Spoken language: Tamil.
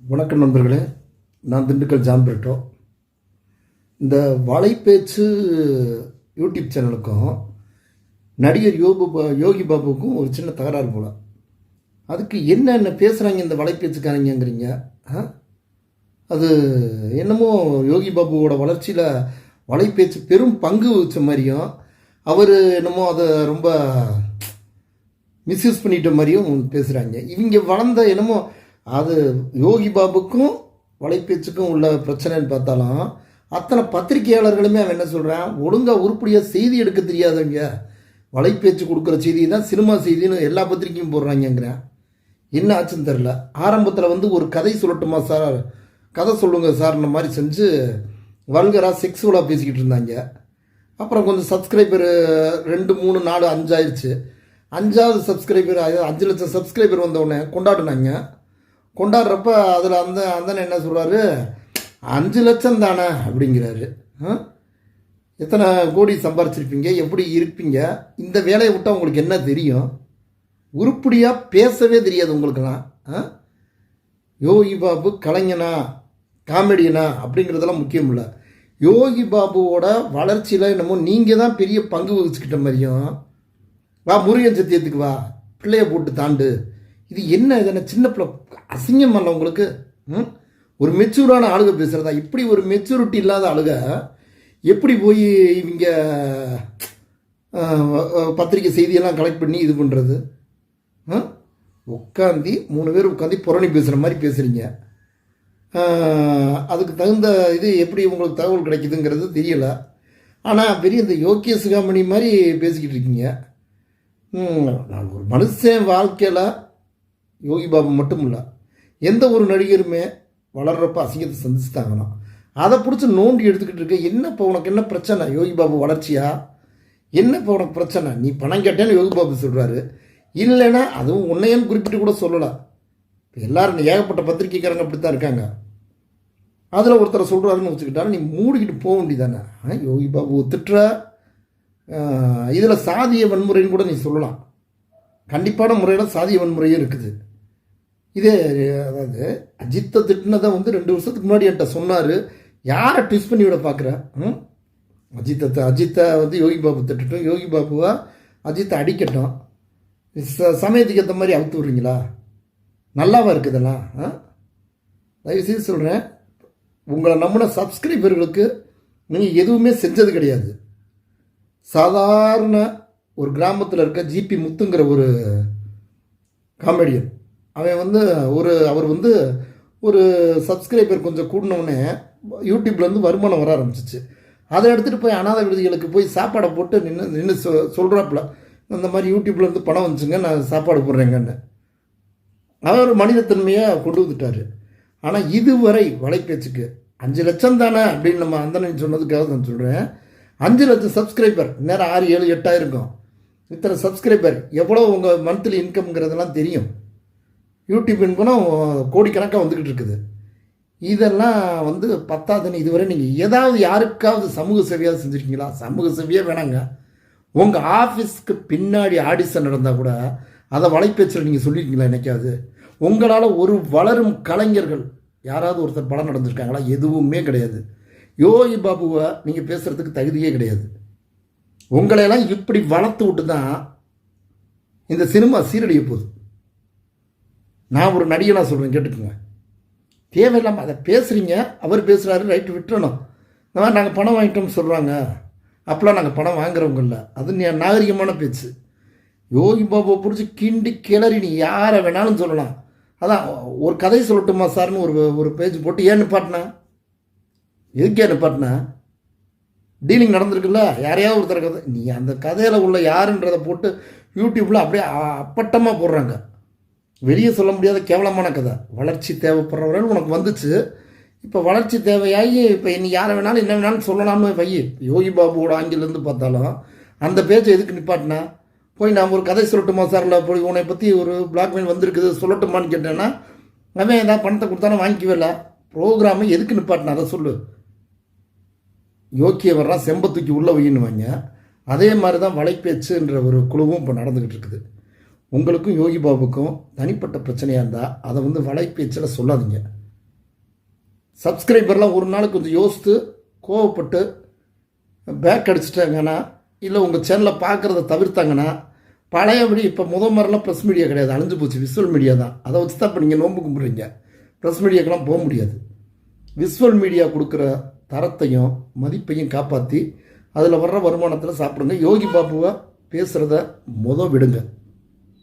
வணக்கம் நண்பர்களே. நான் திண்டுக்கல் ஜாம்பிரட்டோ. இந்த வலைப்பேச்சு யூடியூப் சேனலுக்கும் நடிகர் யோபு பா- யோகி பாபுவுக்கும் ஒரு சின்ன தகராறு போல. அதுக்கு என்னென்ன பேசுகிறாங்க இந்த வலைப்பேச்சுக்காரங்கிறீங்க ஆ? அது என்னமோ யோகி பாபுவோட வளர்ச்சியில் வலைப்பேச்சு பெரும் பங்கு வச்ச மாதிரியும் அவர் என்னமோ அதை ரொம்ப மிஸ்யூஸ் பண்ணிட்ட மாதிரியும் பேசுகிறாங்க இவங்க வளர்ந்த என்னமோ அது யோகி பாபுக்கும் வலைப்பேச்சுக்கும் உள்ள பிரச்சனைன்னு பார்த்தாலும் அத்தனை பத்திரிகையாளர்களுமே அவன் என்ன சொல்கிறான் ஒழுங்காக உருப்படியாக செய்தி எடுக்க தெரியாதவங்க. வலைப்பேச்சு கொடுக்குற செய்தி தான் சினிமா செய்தின்னு எல்லா பத்திரிக்கையும் போடுறாங்கங்கிறேன். என்ன ஆச்சுன்னு தெரில ஆரம்பத்தில் வந்து ஒரு கதை சொல்லட்டுமா சார் கதை சொல்லுங்கள் சார்ன்ற மாதிரி செஞ்சு வல்கராக செக்ஸுவலாக பேசிக்கிட்டு இருந்தாங்க. அப்புறம் கொஞ்சம் சப்ஸ்கிரைபர் ரெண்டு மூணு நாலு அஞ்சாயிருச்சு அஞ்சாவது சப்ஸ்கிரைபர் அஞ்சு லட்சம் சப்ஸ்கிரைபர் வந்தவுடனே கொண்டாடினாங்க. கொண்டாடுறப்ப அதில் அந்த அந்தன என்ன சொல்கிறாரு அஞ்சு லட்சம் தானே அப்படிங்கிறாரு. ஆ? எத்தனை கோடி சம்பாரிச்சிருப்பீங்க? எப்படி இருப்பீங்க? இந்த வேலையை விட்டால் உங்களுக்கு என்ன தெரியும்? உருப்படியாக பேசவே தெரியாது உங்களுக்கெல்லாம். ஆ? யோகி பாபு கலைஞனா காமெடியனா அப்படிங்கிறதெல்லாம் முக்கியம் இல்லை. யோகி பாபுவோட வளர்ச்சியில் என்னமோ நீங்கள் தான் பெரிய பங்கு வகிச்சுக்கிட்ட மாதிரியும். வா முருகன் சத்தியத்துக்கு வா. பிள்ளைய போட்டு தாண்டு. இது என்ன? இது என்ன சின்ன பிள்ளை அசிங்கம் அல்ல உங்களுக்கு? ம்? ஒரு மெச்சூரான ஆளுக பேசுகிறதா இப்படி ஒரு மெச்சூரிட்டி இல்லாத ஆளுக எப்படி போய் இவங்க பத்திரிக்கை செய்தியெல்லாம் கலெக்ட் பண்ணி இது பண்ணுறது உட்காந்தி மூணு பேர் உட்காந்து புரணி பேசுகிற மாதிரி பேசுகிறீங்க அதுக்கு தகுந்த இது எப்படி உங்களுக்கு தகவல் கிடைக்குதுங்கிறது தெரியலை. ஆனால் பெரிய இந்த யோக்கிய சுகாமணி மாதிரி பேசிக்கிட்டு இருக்கீங்க. நான் ஒரு மனுஷன் வாழ்க்கையில் யோகி பாபு மட்டும் இல்லை எந்த ஒரு நடிகருமே வளர்கிறப்ப அசிங்கத்தை சந்திச்சுட்டாங்கன்னா அதை பிடிச்சி நோண்டி எடுத்துக்கிட்டு இருக்க என்ன இப்போ உனக்கு என்ன பிரச்சனை? யோகி பாபு வளர்ச்சியா? என்ன இப்போ உனக்கு பிரச்சனை? நீ பணம் கேட்டேன்னு யோகி பாபு சொல்கிறாரு இல்லைன்னா அதுவும் உன்னையன்னு குறிப்பிட்டு கூட சொல்லலாம் எல்லாரும் ஏகப்பட்ட பத்திரிகைக்காரங்க அப்படி தான் இருக்காங்க. அதில் ஒருத்தரை சொல்கிறாருன்னு வச்சுக்கிட்டாலும் நீ மூடிக்கிட்டு போக வேண்டியதானே யோகி பாபு திட்டுற இதில் சாதிய வன்முறைன்னு கூட நீ சொல்லலாம். கண்டிப்பான முறையில் சாதிய வன்முறையும் இருக்குது. இதே அதாவது அஜித்தை திட்டினதை வந்து ரெண்டு வருஷத்துக்கு முன்னாடி என்கிட்ட சொன்னார். யாரை ட்விஸ்ட் பண்ணி விட பார்க்குற? ம்? அஜித்தை அஜித்தை வந்து யோகி பாபு திட்டட்டும் யோகி பாபுவா அஜித்தை அடிக்கட்டும். ச சமயத்துக்கு ஏற்ற மாதிரி அவுத்து விட்றீங்களா? நல்லாவா இருக்குதெல்லாம் ஆ? தயவுசெய்து சொல்கிறேன் உங்களை நம்முன சப்ஸ்கிரைபர்களுக்கு நீங்கள் எதுவுமே செஞ்சது கிடையாது. சாதாரண ஒரு கிராமத்தில் இருக்க ஜிபி முத்துங்கிற ஒரு காமெடியன். அவன் வந்து ஒரு அவர் வந்து ஒரு சப்ஸ்கிரைபர் கொஞ்சம் கூடினவுடனே யூடியூப்லேருந்து வருமானம் வர ஆரம்பிச்சிச்சு. அதை எடுத்துகிட்டு போய் அனாத விடுதிகளுக்கு போய் சாப்பாடை போட்டு நின்று நின்று சொ சொல்கிறாப்புல இந்த மாதிரி யூடியூப்லேருந்து பணம் வந்துச்சுங்க நான் சாப்பாடு போடுறேங்கன்னு. அவர் மனிதத்தன்மையை கொண்டு வந்துட்டார். ஆனால் இதுவரை வலைப்பேச்சுக்கு அஞ்சு லட்சம் தானே அப்படின்னு நம்ம அந்தனன் சொன்னதுக்காக நான் சொல்கிறேன் அஞ்சு லட்சம் சப்ஸ்கிரைபர் நேரம் ஆறு ஏழு எட்டாயிருக்கும். இத்தனை சப்ஸ்கிரைபர் எவ்வளோ உங்கள் மந்த்லி இன்கம்ங்கிறதெல்லாம் தெரியும். யூடியூப் இன்கம்னா கோடிக்கணக்காக வந்துக்கிட்டு இருக்குது. இதெல்லாம் வந்து பத்தாதுன்னு இதுவரை நீங்கள் ஏதாவது யாருக்காவது சமூக சேவையாக செஞ்சுருக்கீங்களா? சமூக சேவையாக வேணாங்க. உங்கள் ஆஃபீஸ்க்கு பின்னாடி ஆடிஷன் நடந்தால் கூட அதை வலைப்பேச்சில் நீங்கள் சொல்லியிருக்கீங்களா என்னைக்காவது? உங்களால் ஒரு வளரும் கலைஞர்கள் யாராவது ஒருத்தர் படம் நடந்திருக்காங்களா? எதுவுமே கிடையாது. யோகி பாபுவை நீங்கள் பேசுகிறதுக்கு தகுதியே கிடையாது. உங்களையெல்லாம் இப்படி வளர்த்து விட்டு தான் இந்த சினிமா சீரழிய போகுது. நான் ஒரு நடிகனாக சொல்கிறேன் கேட்டுக்கோங்க. தேவையில்லாமல் அதை பேசுகிறீங்க அவர் பேசுகிறாரு ரைட்டு விட்டுறணும். இந்த மாதிரி நாங்கள் பணம் வாங்கிட்டோம்னு சொல்கிறாங்க அப்போலாம் நாங்கள் பணம் வாங்குறவங்க இல்லை. அது நா- நாகரிகமான பேச்சு. யோகி பாபுவை பிடிச்சி கிண்டி கிளறி நீ யாரை வேணாலும் சொல்லலாம். அதான் ஒரு கதை சொல்லட்டுமா சார்னு ஒரு ஒரு பேஜ் போட்டு ஏன் நிப்பாட்டினா? எதுக்கு ஏன் நிப்பாட்டினா? டீலிங் நடந்திருக்குல்ல யாரையாவது ஒருத்தர் கதை நீ அந்த கதையில் உள்ள யாருன்றதை போட்டு யூடியூப்பில் அப்படியே அப்பட்டமாக போடுறாங்க. வெளியே சொல்ல முடியாத கேவலமான கதை. வளர்ச்சி தேவைப்படுறவர்கள் உனக்கு வந்துச்சு. இப்போ வளர்ச்சி தேவையாகி இப்போ இன்னைக்கு யாரை வேணாலும் என்ன வேணாலும் சொல்லலாம்னு வை. யோகி பாபுவோட ஆங்கிலேருந்து பார்த்தாலும் அந்த பேச்சை எதுக்கு நிப்பாட்டினா? போய் நான் ஒரு கதை சொல்லட்டுமா சார்ல போய் உன்னை பற்றி ஒரு பிளாக்மெயில் வந்திருக்குது சொல்லட்டுமான்னு கேட்டேன்னா அவன் ஏதாவது பணத்தை கொடுத்தாலும் வாங்கிக்கவே இல்லை. ப்ரோக்ராமை எதுக்கு நிப்பாட்டினா? அதை சொல்லு. யோக்கிய வர்றான் செம்பை தூக்கி உள்ளே வையின்னு வைங்க. அதே மாதிரி தான் வலைப்பேச்சுன்ற ஒரு குழுவும் இப்போ நடந்துக்கிட்டு இருக்குது. உங்களுக்கும் யோகி பாபுக்கும் தனிப்பட்ட பிரச்சனையாக இருந்தால் அதை வந்து வலைப்பேச்சில் சொல்லாதீங்க. சப்ஸ்கிரைபர்லாம் ஒரு நாளைக்கு கொஞ்சம் யோசித்து கோவப்பட்டு பேக் அடிச்சிட்டாங்கன்னா இல்லை உங்கள் சேனலை பார்க்குறத தவிர்த்தாங்கன்னா பழையபடி இப்போ முத மாதிரிலாம் ப்ரெஸ் மீடியா கிடையாது. அழிஞ்சு போச்சு. விஸ்வல் மீடியா தான். அதை வச்சு தான் இப்போ நீங்கள் நோன்பு கும்பிட்றீங்க. ப்ரெஸ் மீடியாக்கெல்லாம் போக முடியாது. விஸ்வல் மீடியா கொடுக்குற தரத்தையும் மதிப்பையும் காப்பாற்றி அதில் வர்ற வருமானத்தில் சாப்பிடுங்க. யோகி பாபுவை பேசுகிறத முத விடுங்க.